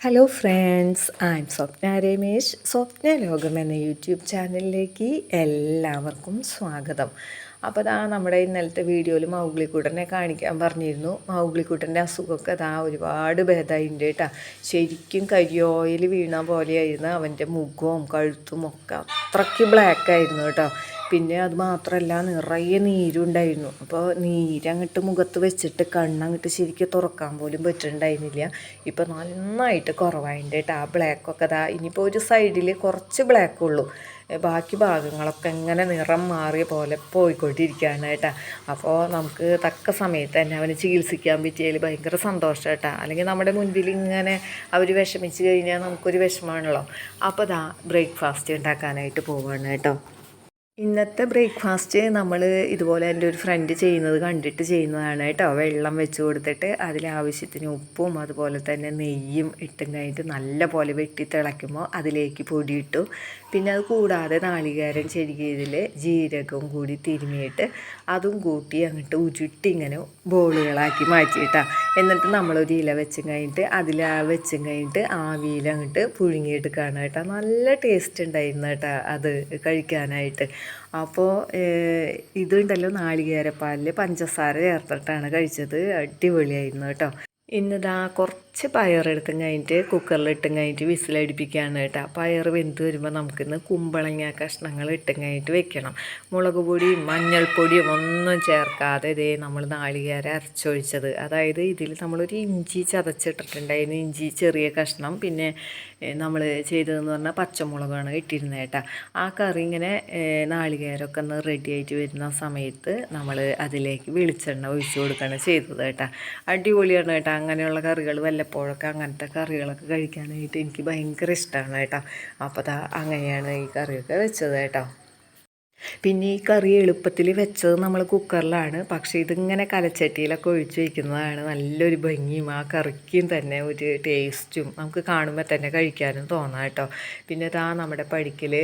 Hello friends I am Swapna Ramesh. Swapna Lokam എന്ന YouTube ചാനലിലേക്ക് എല്ലാവർക്കും സ്വാഗതം. അപ്പോൾ അതാ നമ്മുടെ ഇന്നലത്തെ വീഡിയോയിൽ മൗഗ്ലിക്കുട്ടനെ കാണിക്കാൻ പറഞ്ഞിരുന്നു. മൗഗ്ലിക്കുട്ടന്റെ അസുഖമൊക്കെ അതാ ഒരുപാട് ഭേദമായിട്ടുണ്ട് കേട്ടോ. ശരിക്കും കരിയോയിൽ വീണ പോലെയായിരുന്നു അവന്റെ മുഖവും കഴുത്തും ഒക്കെ. അത്രയ്ക്ക് ബ്ലാക്ക് ആയിരുന്നു കേട്ടോ. പിന്നെ അത് മാത്രമല്ല നിറയെ നീരുണ്ടായിരുന്നു. അപ്പോൾ നീരങ്ങോട്ട് മുഖത്ത് വെച്ചിട്ട് കണ്ണങ്ങോട്ട് ശരിക്കും തുറക്കാൻ പോലും പറ്റുന്നുണ്ടായിരുന്നില്ല ഇപ്പോൾ നന്നായിട്ട് കുറവായിട്ടുണ്ട് കേട്ടോ ആ ബ്ലാക്കൊക്കെ അതാ ഇനിയിപ്പോൾ ഒരു സൈഡിൽ കുറച്ച് ബ്ലാക്ക് ഉള്ളൂ. ബാക്കി ഭാഗങ്ങളൊക്കെ ഇങ്ങനെ നിറം മാറിയ പോലെ പോയിക്കൊണ്ടിരിക്കുകയാണ് കേട്ടോ അപ്പോൾ നമുക്ക് തക്ക സമയത്ത് തന്നെ അവനെ ചികിത്സിക്കാൻ പറ്റിയതിൽ ഭയങ്കര സന്തോഷം കേട്ടോ അല്ലെങ്കിൽ നമ്മുടെ മുൻപിൽ ഇങ്ങനെ അവർ വിഷമിച്ച് കഴിഞ്ഞാൽ നമുക്കൊരു വിഷമമാണല്ലോ അപ്പോൾ അതാ ബ്രേക്ക്ഫാസ്റ്റ് ഉണ്ടാക്കാനായിട്ട് പോവുകയാണ് കേട്ടോ ഇന്നത്തെ ബ്രേക്ക്ഫാസ്റ്റ് നമ്മൾ ഇതുപോലെ എന്റെ ഒരു ഫ്രണ്ട് ചെയ്യുന്നത് കണ്ടിട്ട് ചെയ്യുന്നതാണ് കേട്ടോ. വെള്ളം വെച്ച് കൊടുത്തിട്ട് അതിലാവശ്യത്തിന് ഉപ്പും അതുപോലെ തന്നെ നെയ്യും ഇട്ടും കഴിഞ്ഞിട്ട് നല്ല പോലെ വെട്ടി തിളയ്ക്കുമ്പോൾ അതിലേക്ക് പൊടിയിട്ടു പിന്നെ അത് കൂടാതെ നാളികേരം ചെരുകിയതിൽ ജീരകം കൂടി തിരുമിയിട്ട് അതും കൂട്ടി അങ്ങോട്ട് ഉചുട്ടി ഇങ്ങനെ ബോളുകളാക്കി മാറ്റിയിട്ടാണ് എന്നിട്ട് നമ്മളൊരു ഇല വെച്ചും കഴിഞ്ഞിട്ട് അതിൽ വെച്ചും കഴിഞ്ഞിട്ട് ആവിയിൽ അങ്ങോട്ട് പുഴുങ്ങിയെടുക്കുകയാണ് കേട്ടോ. നല്ല ടേസ്റ്റ് ഉണ്ടായിരുന്നു കേട്ടോ അത് കഴിക്കാനായിട്ട്. അപ്പോൾ ഇതുണ്ടല്ലോ നാളികേരപ്പാലിൽ പഞ്ചസാര ചേർത്തിട്ടാണ് കഴിച്ചത്. അടിപൊളിയായിരുന്നു കേട്ടോ. ഇന്നിതാ കുറച്ച് പയറെടുത്തും കഴിഞ്ഞിട്ട് കുക്കറിലിട്ടും കഴിഞ്ഞിട്ട് വിസിലടിപ്പിക്കുകയാണ് കേട്ടോ. പയർ വെന്ത് വരുമ്പോൾ നമുക്കിന്ന് കുമ്പളങ്ങ കഷ്ണങ്ങൾ ഇട്ടും കഴിഞ്ഞിട്ട് വെക്കണം. മുളക് പൊടിയും മഞ്ഞൾപ്പൊടിയും ഒന്നും ചേർക്കാതെ ഇതേ നമ്മൾ നാളികേര അരച്ചൊഴിച്ചത്. അതായത് ഇതിൽ നമ്മളൊരു ഇഞ്ചി ചതച്ചിട്ടിട്ടുണ്ടായിരുന്നു ഇഞ്ചി ചെറിയ കഷ്ണം. പിന്നെ നമ്മൾ ചെയ്തതെന്ന് പറഞ്ഞാൽ പച്ചമുളകാണ് ഇട്ടിരുന്നത് കേട്ടോ. ആ കറി ഇങ്ങനെ നാളികേരമൊക്കെ ഒന്ന് റെഡി ആയിട്ട് വരുന്ന സമയത്ത് നമ്മൾ അതിലേക്ക് വെളിച്ചെണ്ണ ഒഴിച്ചു കൊടുക്കുകയാണ് ചെയ്തത് കേട്ടോ. അടിപൊളിയാണ് കേട്ടോ. അങ്ങനെയുള്ള കറികൾ വല്ലപ്പോഴൊക്കെ അങ്ങനത്തെ കറികളൊക്കെ കഴിക്കാനായിട്ട് എനിക്ക് ഭയങ്കര ഇഷ്ടമാണ് കേട്ടോ. അപ്പോൾ അങ്ങനെയാണ് ഈ കറിയൊക്കെ വെച്ചത് കേട്ടോ. പിന്നെ ഈ കറി എളുപ്പത്തിൽ വെച്ചത് നമ്മൾ കുക്കറിലാണ്. പക്ഷേ ഇതിങ്ങനെ കലച്ചട്ടിയിലൊക്കെ ഒഴിച്ച് വയ്ക്കുന്നതാണ് നല്ലൊരു ഭംഗിയും ആ കറിക്കും തന്നെ ഒരു ടേസ്റ്റും നമുക്ക് കാണുമ്പോൾ തന്നെ കഴിക്കാനും തോന്നാം കേട്ടോ. പിന്നെ ഇതാ നമ്മുടെ പടിക്കൽ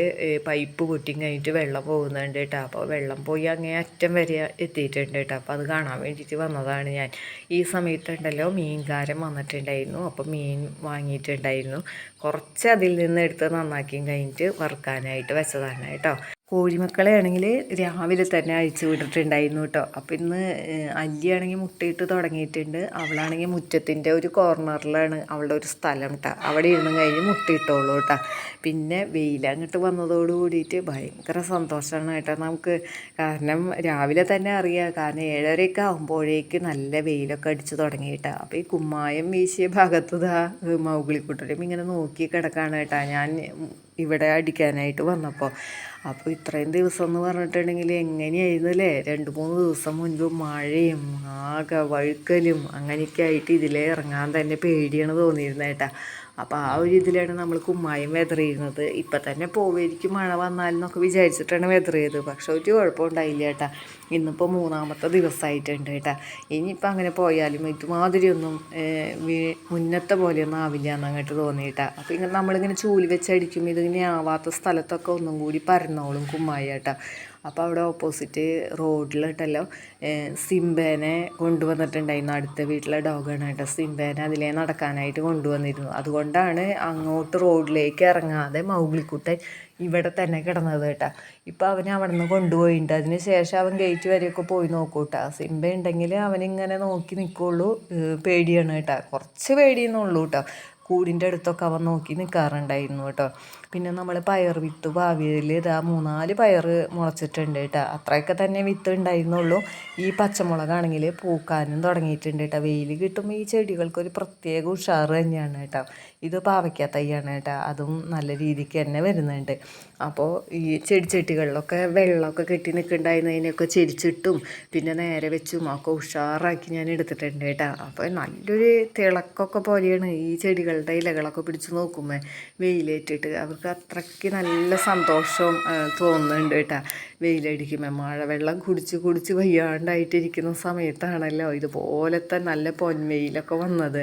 പൈപ്പ് പൊട്ടിയും കഴിഞ്ഞിട്ട് വെള്ളം പോകുന്നുണ്ട് കേട്ടോ. അപ്പോൾ വെള്ളം പോയി അങ്ങേ അറ്റം വരെ എത്തിയിട്ടുണ്ട് കേട്ടോ. അപ്പോൾ അത് കാണാൻ വേണ്ടിയിട്ട് വന്നതാണ് ഞാൻ. ഈ സമയത്തുണ്ടല്ലോ മീൻകാരൻ വന്നിട്ടുണ്ടായിരുന്നു. അപ്പോൾ മീൻ വാങ്ങിയിട്ടുണ്ടായിരുന്നു. കുറച്ച് അതിൽ നിന്ന് എടുത്ത് നന്നാക്കിയും കഴിഞ്ഞിട്ട് വറുക്കാനായിട്ട് വെച്ചതാണ് കേട്ടോ. കോഴിമക്കളെ ആണെങ്കിൽ രാവിലെ തന്നെ അഴിച്ചു വിട്ടിട്ടുണ്ടായിരുന്നു കേട്ടോ. അപ്പം ഇന്ന് അല്ലിയാണെങ്കിൽ മുട്ടയിട്ട് തുടങ്ങിയിട്ടുണ്ട്. അവളാണെങ്കിൽ മുറ്റത്തിന്റെ ഒരു കോർണറിലാണ് അവളുടെ ഒരു സ്ഥലം കേട്ടോ. അവിടെ ഇരുന്ന് കഴിഞ്ഞ് മുട്ടയിട്ടോളൂ കേട്ടോ. പിന്നെ വെയിലങ്ങോട്ട് വന്നതോട് കൂടിയിട്ട് ഭയങ്കര സന്തോഷമാണ് കേട്ടോ നമുക്ക്. കാരണം രാവിലെ തന്നെ അറിയാം കാരണം ഏഴരയൊക്കെ ആകുമ്പോഴേക്ക് നല്ല വെയിലൊക്കെ അടിച്ച് തുടങ്ങി കേട്ടോ. അപ്പോൾ ഈ കുമ്മായം വീശിയ ഭാഗത്ത് ഇതാ മൗഗിളിക്കുട്ടരും ഇങ്ങനെ നോക്കി കിടക്കാണ് കേട്ടോ. ഞാൻ ഇവിടെ അടിക്കാനായിട്ട് വന്നപ്പോൾ. അപ്പോൾ ഇത്രയും ദിവസം എന്ന് പറഞ്ഞിട്ടുണ്ടെങ്കിൽ എങ്ങനെയായിരുന്നു അല്ലേ രണ്ട് മൂന്ന് ദിവസം മുൻപ് മഴയും ആകെ വഴുക്കലും അങ്ങനെയൊക്കെ ആയിട്ട് ഇതിലേ ഇറങ്ങാൻ തന്നെ പേടിയാണ് തോന്നിയിരുന്നത് കേട്ടാ. അപ്പോൾ ആ ഒരു ഇതിലാണ് നമ്മൾ കുമ്മായം വെതറിയിരുന്നത് ഇപ്പം തന്നെ പോവുമായിരിക്കും മഴ വന്നാലെന്നൊക്കെ വിചാരിച്ചിട്ടാണ് ചെയ്തത്. പക്ഷെ ഒരു കുഴപ്പമുണ്ടായില്ല കേട്ടാ. ഇന്നിപ്പോൾ മൂന്നാമത്തെ ദിവസമായിട്ടുണ്ട് കേട്ടാ. ഇനിയിപ്പോൾ അങ്ങനെ പോയാലും ഇതുമാതിരിയൊന്നും മുന്നത്തെ പോലെയൊന്നും ആവില്ല എന്നങ്ങോട്ട് തോന്നിയിട്ടാ അപ്പോൾ ഇങ്ങനെ നമ്മളിങ്ങനെ ചൂലി വെച്ചടിക്കും ഇതിങ്ങനെ ആവാത്ത സ്ഥലത്തൊക്കെ ഒന്നും കൂടി പരന്നോളും കുമ്മായി കേട്ടാ. അപ്പോൾ അവിടെ ഓപ്പോസിറ്റ് റോഡിലിട്ടല്ലോ സിംബേനെ കൊണ്ടുവന്നിട്ടുണ്ടായിരുന്നു അടുത്ത വീട്ടിലെ ഡോഗാണ് കേട്ടോ. സിംബേനെ അതിലേ നടക്കാനായിട്ട് കൊണ്ടുവന്നിരുന്നു. അതുകൊണ്ടാണ് അങ്ങോട്ട് റോഡിലേക്ക് ഇറങ്ങാതെ മൗഗ്ലിക്കുട്ടൻ ഇവിടെ തന്നെ കിടന്നത് കേട്ടോ. ഇപ്പോൾ അവനെ അവിടെ നിന്ന് കൊണ്ടുപോയിട്ടുണ്ട്. അതിന് ശേഷം അവൻ ഗേറ്റ് വരെയൊക്കെ പോയി നോക്കൂ കേട്ടോ. സിംബ ഉണ്ടെങ്കിൽ അവനിങ്ങനെ നോക്കി നിൽക്കുള്ളൂ പേടിയാണ് കേട്ടോ. കുറച്ച് പേടിയെന്നുള്ളൂ കേട്ടോ. കൂടിന്റെ അടുത്തൊക്കെ അവൻ നോക്കി നിൽക്കാറുണ്ടായിരുന്നു കേട്ടോ. പിന്നെ നമ്മൾ പയർ വിത്ത് ഭാവിയിൽ ഇതാ മൂന്നാൽ പയർ മുളച്ചിട്ടുണ്ട് കേട്ടോ. അത്രയൊക്കെ തന്നെ വിത്ത് ഉണ്ടായിരുന്നുള്ളൂ. ഈ പച്ചമുളകാണെങ്കിൽ പൂക്കാനും തുടങ്ങിയിട്ടുണ്ട് കേട്ടോ. വെയിൽ കിട്ടുമ്പോൾ ഈ ചെടികൾക്കൊരു പ്രത്യേക ഉഷാറ് തന്നെയാണ് കേട്ടോ. ഇത് പാവയ്ക്ക തൈയാണ് കേട്ടോ. അതും നല്ല രീതിക്ക് തന്നെ വരുന്നുണ്ട്. അപ്പോൾ ഈ ചെടിച്ചട്ടികളിലൊക്കെ വെള്ളമൊക്കെ കെട്ടി നിൽക്കുന്നുണ്ടായിരുന്നതിനൊക്കെ ചെരിച്ചിട്ടും പിന്നെ നേരെ വെച്ചും ഒക്കെ ഉഷാറാക്കി ഞാൻ എടുത്തിട്ടുണ്ട് കേട്ടോ. അപ്പോൾ നല്ലൊരു തിളക്കൊക്കെ പോലെയാണ് ഈ ചെടികളുടെ ഇലകളൊക്കെ പിടിച്ച് നോക്കുമ്പോൾ വെയിലേറ്റിട്ട്. അവർക്ക് അത്രയ്ക്ക് നല്ല സന്തോഷവും തോന്നുന്നുണ്ട് കേട്ടോ. വെയിലടിക്കുമ്പോൾ മഴവെള്ളം കുടിച്ച് കുടിച്ച് വയ്യാണ്ടായിട്ടിരിക്കുന്ന സമയത്താണല്ലോ ഇതുപോലത്തെ നല്ല പൊൻവെയിലൊക്കെ വന്നത്.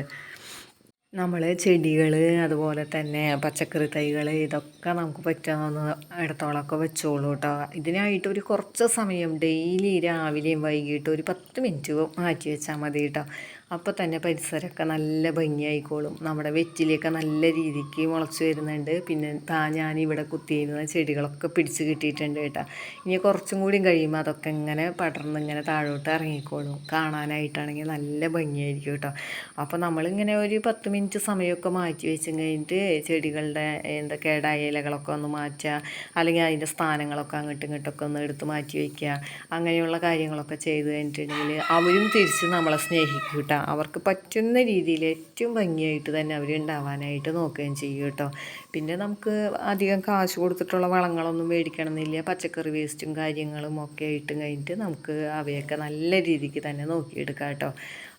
നമ്മൾ ചെടികൾ അതുപോലെ തന്നെ പച്ചക്കറി തൈകൾ ഇതൊക്കെ നമുക്ക് പറ്റാവുന്ന ഇടത്തോളമൊക്കെ വെച്ചോളൂ കേട്ടോ ഇതിനായിട്ട് ഒരു കുറച്ച് സമയം ഡെയിലി രാവിലെയും വൈകിട്ടും ഒരു പത്ത് മിനിറ്റ് മാറ്റി വെച്ചാൽ മതി കേട്ടോ അപ്പോൾ തന്നെ പരിസരമൊക്കെ നല്ല ഭംഗിയായിക്കോളും. നമ്മുടെ വെറ്റിലൊക്കെ നല്ല രീതിക്ക് മുളച്ച് വരുന്നുണ്ട്. പിന്നെ താ ഞാൻ ഇവിടെ കുത്തിയിരുന്ന ചെടികളൊക്കെ പിടിച്ച് കിട്ടിയിട്ടുണ്ട് കേട്ടോ. ഇനി കുറച്ചും കൂടി കഴിയുമ്പോൾ അതൊക്കെ ഇങ്ങനെ പടർന്ന് ഇങ്ങനെ താഴോട്ട് ഇറങ്ങിക്കോളും. കാണാനായിട്ടാണെങ്കിൽ നല്ല ഭംഗിയായിരിക്കും കേട്ടോ. അപ്പോൾ നമ്മളിങ്ങനെ ഒരു പത്ത് മിനിറ്റ് സമയമൊക്കെ മാറ്റി വെച്ചും കഴിഞ്ഞിട്ട് ചെടികളുടെ എന്താ കേടായ ഇലകളൊക്കെ ഒന്ന് മാറ്റുക അല്ലെങ്കിൽ അതിന്റെ സ്ഥാനങ്ങളൊക്കെ അങ്ങോട്ടും ഇങ്ങോട്ടൊക്കെ ഒന്ന് എടുത്ത് മാറ്റി വയ്ക്കുക അങ്ങനെയുള്ള കാര്യങ്ങളൊക്കെ ചെയ്ത് കഴിഞ്ഞിട്ടുണ്ടെങ്കിൽ അവരും തിരിച്ച് നമ്മളെ സ്നേഹിക്കും അവർക്ക് പറ്റുന്ന രീതിയിൽ ഏറ്റവും ഭംഗിയായിട്ട് തന്നെ അവർ ഉണ്ടാവാനായിട്ട് നോക്കുകയും ചെയ്യും കേട്ടോ. പിന്നെ നമുക്ക് അധികം കാശ് കൊടുത്തിട്ടുള്ള വളങ്ങളൊന്നും മേടിക്കണമെന്നില്ല. പച്ചക്കറി വേസ്റ്റും കാര്യങ്ങളും ഒക്കെ ആയിട്ട് കഴിഞ്ഞിട്ട് നമുക്ക് അവയൊക്കെ നല്ല രീതിക്ക് തന്നെ നോക്കിയെടുക്കാം കേട്ടോ.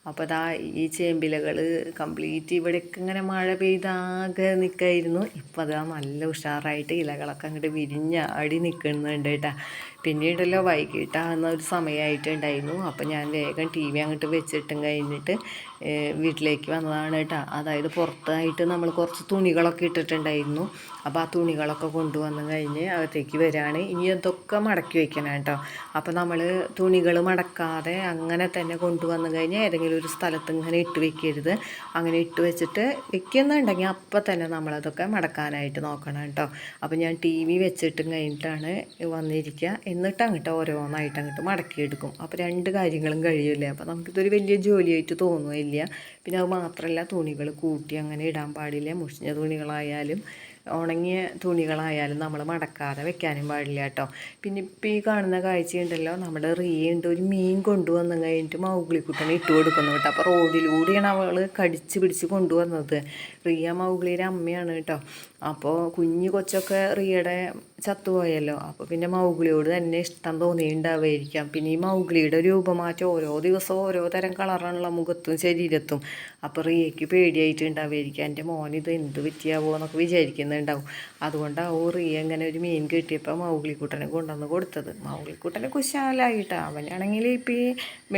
അപ്പോൾ അതാ ഈ ചേമ്പിലകൾ കംപ്ലീറ്റ് ഇവിടെയൊക്കെ ഇങ്ങനെ മഴ പെയ്താകെ നിൽക്കായിരുന്നു ഇപ്പോൾ അതാ നല്ല ഉഷാറായിട്ട് ഇലകളൊക്കെ അങ്ങോട്ട് വിരിഞ്ഞ അടി നിൽക്കുന്നുണ്ട് കേട്ടോ. പിന്നീടല്ലോ വൈകിട്ടാകുന്ന ഒരു സമയമായിട്ടുണ്ടായിരുന്നു അപ്പോൾ ഞാൻ വേഗം ടി വി അങ്ങോട്ട് വെച്ചിട്ടും കഴിഞ്ഞിട്ട് വീട്ടിലേക്ക് വന്നതാണ് കേട്ടോ. അതായത് പുറത്തായിട്ട് നമ്മൾ കുറച്ച് തുണികളൊക്കെ ഇട്ടിട്ടുണ്ടായിരുന്നു. അപ്പോൾ ആ തുണികളൊക്കെ കൊണ്ടുവന്ന് കഴിഞ്ഞ് അകത്തേക്ക് വരികയാണ് ഇനി അതൊക്കെ മടക്കി വയ്ക്കണം കേട്ടോ. അപ്പോൾ നമ്മൾ തുണികൾ മടക്കാതെ അങ്ങനെ തന്നെ കൊണ്ടുവന്ന് കഴിഞ്ഞാൽ ഏതെങ്കിലും ഒരു സ്ഥലത്ത് ഇങ്ങനെ ഇട്ട് വെക്കരുത്. അങ്ങനെ ഇട്ട് വെച്ചിട്ട് വെക്കുന്നുണ്ടെങ്കിൽ അപ്പോൾ തന്നെ നമ്മളതൊക്കെ മടക്കാനായിട്ട് നോക്കണം കേട്ടോ. അപ്പോൾ ഞാൻ ടി വി വെച്ചിട്ടും കഴിഞ്ഞിട്ടാണ് വന്നിരിക്കുക. എന്നിട്ട് അങ്ങോട്ട് ഓരോന്നായിട്ട് അങ്ങോട്ട് മടക്കിയെടുക്കും. അപ്പോൾ രണ്ട് കാര്യങ്ങളും കഴിയില്ലേ? അപ്പോൾ നമുക്കിതൊരു വലിയ ജോലിയായിട്ട് തോന്നുകയില്ല? പിന്നെ അത് മാത്രമല്ല തുണികൾ കൂട്ടി അങ്ങനെ ഇടാൻ പാടില്ല. മുഷിഞ്ഞ തുണികളായാലും ഉണങ്ങിയ തുണികളായാലും നമ്മൾ മടക്കാതെ വെക്കാനും പാടില്ല കേട്ടോ. പിന്നെ ഇപ്പം ഈ കാണുന്ന കാഴ്ചയുണ്ടല്ലോ നമ്മുടെ റീയുണ്ട്. ഒരു മീൻ കൊണ്ടുവന്നു കഴിഞ്ഞിട്ട് മൗഗ്ലിക്കുട്ടനെ ഇട്ട് കൊടുക്കുന്നു കേട്ടോ. അപ്പോൾ റോഡിലൂടെയാണ് അവൾ കടിച്ച് പിടിച്ച് കൊണ്ടുവന്നത്. റിയ മൗഗ്ലിയുടെ അമ്മയാണ് കേട്ടോ. അപ്പോൾ കുഞ്ഞു കൊച്ചൊക്കെ റിയയുടെ ചത്തുപോയല്ലോ. അപ്പോൾ പിന്നെ മൗഗ്ലിയോട് തന്നെ ഇഷ്ടം തോന്നിയിട്ടുണ്ടാവുമായിരിക്കാം. പിന്നെ ഈ മൗഗ്ലിയുടെ രൂപമാറ്റം ഓരോ ദിവസവും ഓരോ തരം കളറാണുള്ള മുഖത്തും ശരീരത്തും. അപ്പോൾ റിയയ്ക്ക് പേടിയായിട്ടുണ്ടാവുമായിരിക്കാം. എന്റെ മോൻ ഇത് എന്ത് പറ്റിയാവോ എന്നൊക്കെ വിചാരിക്കുന്നുണ്ടാവും. അതുകൊണ്ടാവും റിയ ഇങ്ങനെ ഒരു മീൻ കിട്ടിയപ്പോൾ മൗഗ്ലിക്കുട്ടനെ കൊണ്ടുവന്ന് കൊടുത്തത്. മൗഗ്ലിക്കുട്ടനെ കുശാലായിട്ടാണ് അവനാണെങ്കിൽ ഇപ്പോൾ ഈ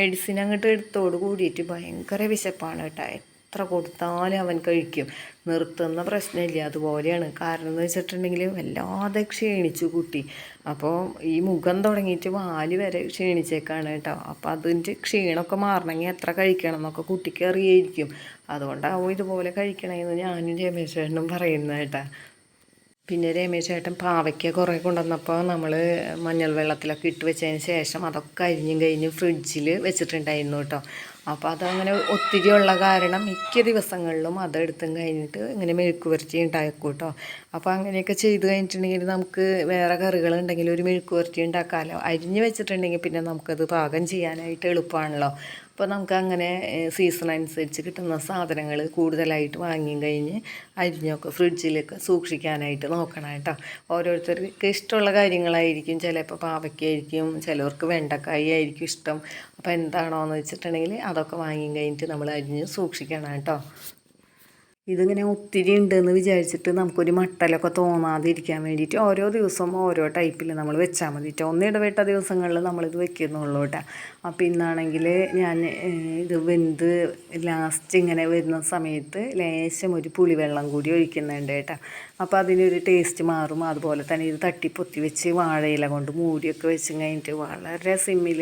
മെഡിസിൻ അങ്ങോട്ട് എടുത്തോട് കൂടിയിട്ട് ഭയങ്കര വിശപ്പാണ് കേട്ടോ. എത്ര കൊടുത്താലും അവൻ കഴിക്കും. നിർത്തുന്ന പ്രശ്നമില്ല. അതുപോലെയാണ്. കാരണം എന്ന് വെച്ചിട്ടുണ്ടെങ്കിൽ വല്ലാതെ ക്ഷീണിച്ചു കുട്ടി. അപ്പോൾ ഈ മുഖം തുടങ്ങിയിട്ട് വാൽ വരെ ക്ഷീണിച്ചേക്കാണ് കേട്ടോ. അപ്പോൾ അതിന്റെ ക്ഷീണമൊക്കെ മാറണമെങ്കിൽ എത്ര കഴിക്കണം എന്നൊക്കെ കുട്ടിക്ക് അറിയായിരിക്കും. അതുകൊണ്ടാവും ഇതുപോലെ കഴിക്കണമെന്ന് ഞാനും രമേശേട്ടനും പറയുന്നത് കേട്ടോ. പിന്നെ രമേശ് ചേട്ടൻ പാവയ്ക്ക കുറേ കൊണ്ടുവന്നപ്പോൾ നമ്മൾ മഞ്ഞൾ വെള്ളത്തിലൊക്കെ ഇട്ട് വെച്ചതിന് ശേഷം അതൊക്കെ അരിഞ്ഞും കഴിഞ്ഞ് ഫ്രിഡ്ജിൽ വെച്ചിട്ടുണ്ടായിരുന്നു കേട്ടോ. അപ്പോൾ അതങ്ങനെ ഒത്തിരി ഉള്ള കാരണം മിക്ക ദിവസങ്ങളിലും അതെടുത്തും കഴിഞ്ഞിട്ട് ഇങ്ങനെ മെഴുക്ക് പുരട്ടി ഉണ്ടാക്കും കേട്ടോ അപ്പോൾ അങ്ങനെയൊക്കെ ചെയ്ത് കഴിഞ്ഞിട്ടുണ്ടെങ്കിൽ നമുക്ക് വേറെ കറികൾ ഉണ്ടെങ്കിൽ ഒരു മെഴുക്ക് പുരട്ടി ഉണ്ടാക്കാമല്ലോ അരിഞ്ഞ് വെച്ചിട്ടുണ്ടെങ്കിൽ പിന്നെ നമുക്കത് പാകം ചെയ്യാനായിട്ട് എളുപ്പമാണല്ലോ. അപ്പോൾ നമുക്ക് അങ്ങനെ സീസൺ അനുസരിച്ച് കിട്ടുന്ന സാധനങ്ങൾ കൂടുതലായിട്ട് വാങ്ങി കഴിഞ്ഞ് അരിഞ്ഞൊക്കെ ഫ്രിഡ്ജിലൊക്കെ സൂക്ഷിക്കാനായിട്ട് നോക്കണം കേട്ടോ. ഓരോരുത്തർക്ക് ഇഷ്ടമുള്ള കാര്യങ്ങളായിരിക്കും. ചിലപ്പോൾ പാവയ്ക്കായിരിക്കും ചിലവർക്ക് വെണ്ടക്കായി ആയിരിക്കും ഇഷ്ടം. അപ്പോൾ എന്താണോ എന്ന് വെച്ചിട്ടുണ്ടെങ്കിൽ അതൊക്കെ വാങ്ങി കഴിഞ്ഞിട്ട് നമ്മൾ അരിഞ്ഞ് സൂക്ഷിക്കണം കേട്ടോ. ഇതിങ്ങനെ ഒത്തിരി ഉണ്ടെന്ന് വിചാരിച്ചിട്ട് നമുക്കൊരു മട്ടലൊക്കെ തോന്നാതിരിക്കാൻ വേണ്ടിയിട്ട് ഓരോ ദിവസവും ഓരോ ടൈപ്പിൽ നമ്മൾ വെച്ചാൽ മതി കേട്ടോ ഒന്നിടവിട്ട ദിവസങ്ങളിൽ നമ്മളിത് വെക്കുന്നുള്ളൂ കേട്ടോ അപ്പോൾ ഇന്നാണെങ്കിൽ ഞാൻ ഇത് വെന്ത് ലാസ്റ്റ് ഇങ്ങനെ വരുന്ന സമയത്ത് ലേശം ഒരു പുളിവെള്ളം കൂടി ഒഴിക്കുന്നുണ്ട് കേട്ടോ അപ്പോൾ അതിനൊരു ടേസ്റ്റ് മാറും. അതുപോലെ തന്നെ ഇത് തട്ടിപ്പൊത്തി വെച്ച് വാഴയില കൊണ്ട് മൂടിയൊക്കെ വെച്ച് കഴിഞ്ഞിട്ട് വളരെ സിമ്മിൽ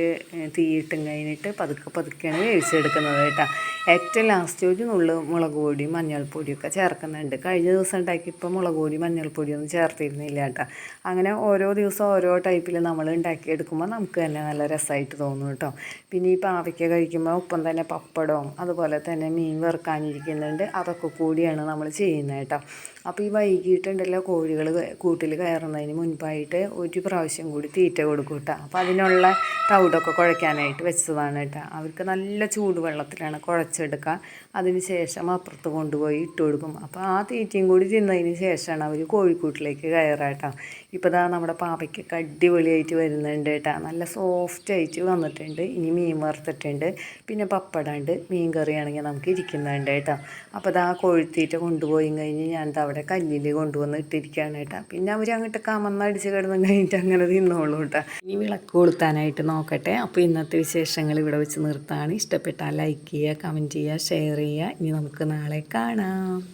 തീയിട്ടും കഴിഞ്ഞിട്ട് പതുക്കെ പതുക്കെയാണ് വേവിച്ചെടുക്കുന്നത് കേട്ടോ. ഏറ്റവും ലാസ്റ്റ് ഒരു നുള്ളു മുളക് പൊടി മഞ്ഞൾപ്പൊടിയൊക്കെ ചേർക്കുന്നുണ്ട്. കഴിഞ്ഞ ദിവസം ഉണ്ടാക്കിയപ്പോൾ മുളക് പൊടി മഞ്ഞൾപ്പൊടിയൊന്നും ചേർത്തിരുന്നില്ല കേട്ടോ. അങ്ങനെ ഓരോ ദിവസം ഓരോ ടൈപ്പിൽ നമ്മൾ ഉണ്ടാക്കിയെടുക്കുമ്പോൾ നമുക്ക് തന്നെ നല്ല രസമായിട്ട് തോന്നും കേട്ടോ. പിന്നെ ഈ പാവയ്ക്ക കഴിക്കുമ്പോൾ ഒപ്പം തന്നെ പപ്പടവും അതുപോലെ തന്നെ മീൻ വറുക്കാനിരിക്കുന്നുണ്ട്. അതൊക്കെ കൂടിയാണ് നമ്മൾ ചെയ്യുന്നത് കേട്ടോ. അപ്പോൾ ഈ വൈകിട്ടുണ്ടല്ലോ കോഴികൾ കൂട്ടിൽ കയറുന്നതിന് മുൻപായിട്ട് ഒരു പ്രാവശ്യം കൂടി തീറ്റ കൊടുക്കും കേട്ടോ അപ്പോൾ അതിനുള്ള തവിടൊക്കെ കുഴയ്ക്കാനായിട്ട് വെച്ചതാണ് കേട്ടോ അവർക്ക് നല്ല ചൂടുവെള്ളത്തിലാണ് കുഴച്ചെടുക്കുക അതിന് ശേഷം അപ്പുറത്ത് കൊണ്ടുപോയി ഇട്ട് കൊടുക്കും. അപ്പോൾ ആ തീറ്റയും കൂടി തിന്നതിന് ശേഷമാണ് അവർ കോഴിക്കൂട്ടിലേക്ക് കയറുക കേട്ടോ ഇപ്പോൾ ഇതാ നമ്മുടെ പാവയ്ക്കൊക്കെ അടിപൊളിയായിട്ട് വരുന്നുണ്ട് കേട്ടോ നല്ല സോഫ്റ്റ് ആയിട്ട് വന്നിട്ടുണ്ട്. ഇനി മീൻ വറുത്തിട്ടുണ്ട്. പിന്നെ പപ്പടമുണ്ട് മീൻ കറിയാണെങ്കിൽ നമുക്ക് ഇരിക്കുന്നുണ്ട് കേട്ടോ അപ്പോൾ ഇതാ കോഴിത്തീറ്റ കൊണ്ടുപോയി കഴിഞ്ഞ് ഞാൻ അവിടെ കല്ലിൽ കൊണ്ടുവന്ന് ഇട്ടിരിക്കുകയാണ് കേട്ടോ പിന്നെ അവർ അങ്ങോട്ട് കമന്നടിച്ച് കിടന്നു കഴിഞ്ഞിട്ട് അങ്ങനെ തിന്നോളൂ കേട്ടോ ഇനി വിളക്ക് കൊളുത്താനായിട്ട് നോക്കട്ടെ. അപ്പോൾ ഇന്നത്തെ വിശേഷങ്ങൾ ഇവിടെ വെച്ച് നിർത്താണ്. ഇഷ്ടപ്പെട്ടാൽ ലൈക്ക് ചെയ്യുക കമന്റ് ചെയ്യുക ഷെയർ ചെയ്യുക. ഇനി നമുക്ക് നാളെ കാണാം.